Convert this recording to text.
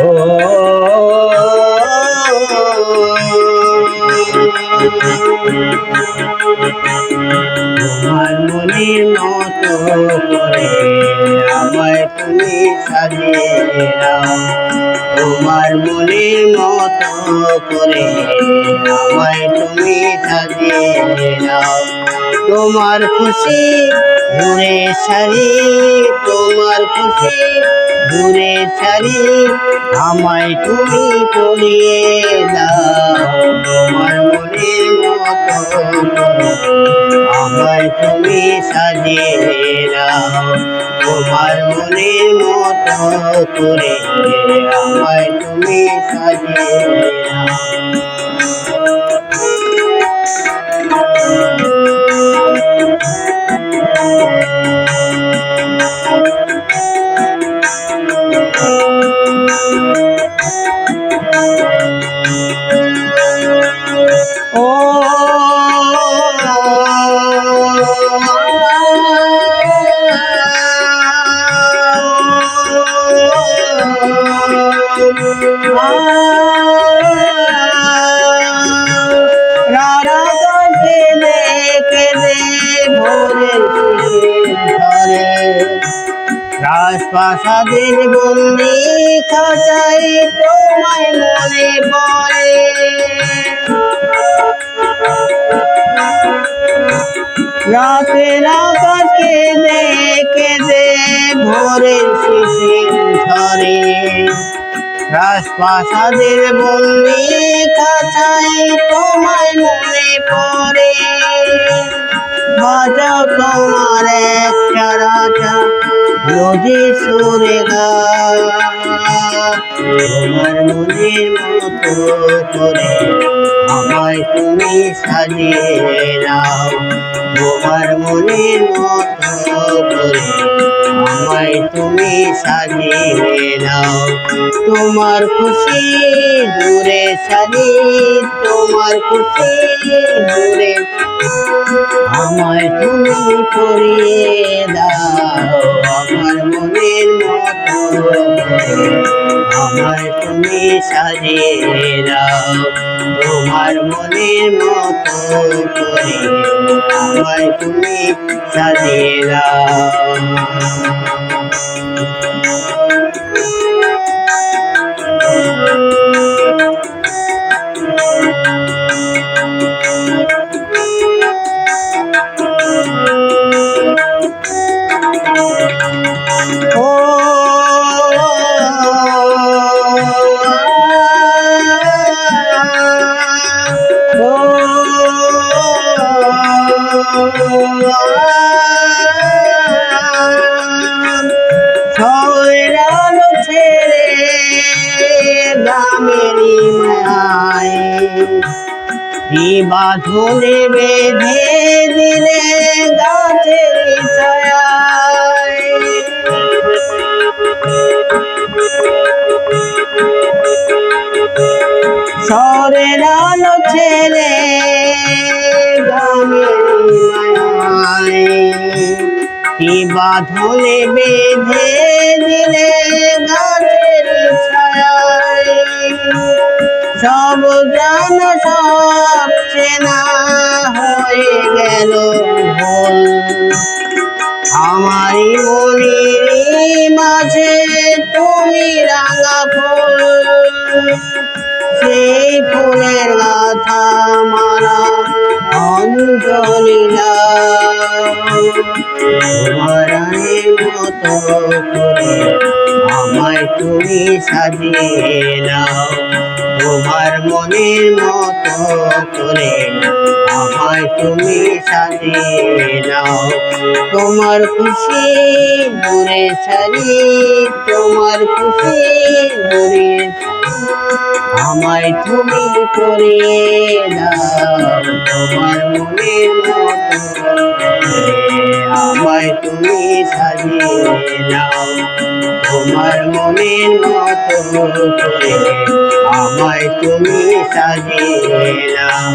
ও মতো করে আমায় তুমি সাজিয়ে তোমার মনের মতো করে আমায় তুমি সাজিয়ে দাও। তোমার খুশি ঘুরে সারি তোমার খুশি ঘুরে সারি আমায় তুমি পড়িয়ে দাও। তোমার মনের আমায় তুমি সাজিয়ে দাও তোমার মনের মতো করে আমায় তুমি সাজিয়ে দাও রাজপ্রাসাদের বন্দি খাঁচাই তোমায় মনে পড়ে। রাতের আকাশকে দেখে দে ভোরের শিশির ঝরে। রাজপ্রাসাদের বন্দি কাছাই তোমায় মনে পড়ে। বাজাও তোমার সুরে তোমার মতো করে আমায় তুমি সাজিয়ে নাও তোমার মতো করে আমায় তুমি সাজিয়ে নাও তোমার খুশি দূরে সারি তোমার খুশি দূরে আমায় তুমি করিয়ে দাও। আমার মনের মতো আমার তুমি সাজিয়ে দাও। তোমার মনের মতো করে আমায় তুমি সাজিয়ে দাও। ছয়রালো ছেড়ে গ্রামেরই মায় বাঁধনে বেঁধে দিলে গাছের কি বাঁধনে বেঁধে দিলে ছায়ায়। সব জান, সব চেনা হয়ে গেল ভুল। আমারই মনের মাঝে তুমি রাঙা ফুল সেই ফুলের গাথা মারা অঞ্জলি তোমার মতো করে আমায় তুমি সাজিয়ে নাও। তোমার মনের মতো করে আমায় তুমি সাজিয়ে নাও। তোমার খুশি মনে ছাড়ি, তোমার খুশি মনে আমায় তুমি করে দাও তোমার মনের মতো সাজিয়ে দাও তোমার মনের মতো করে আমায় তুমি সাজিয়ে দাও।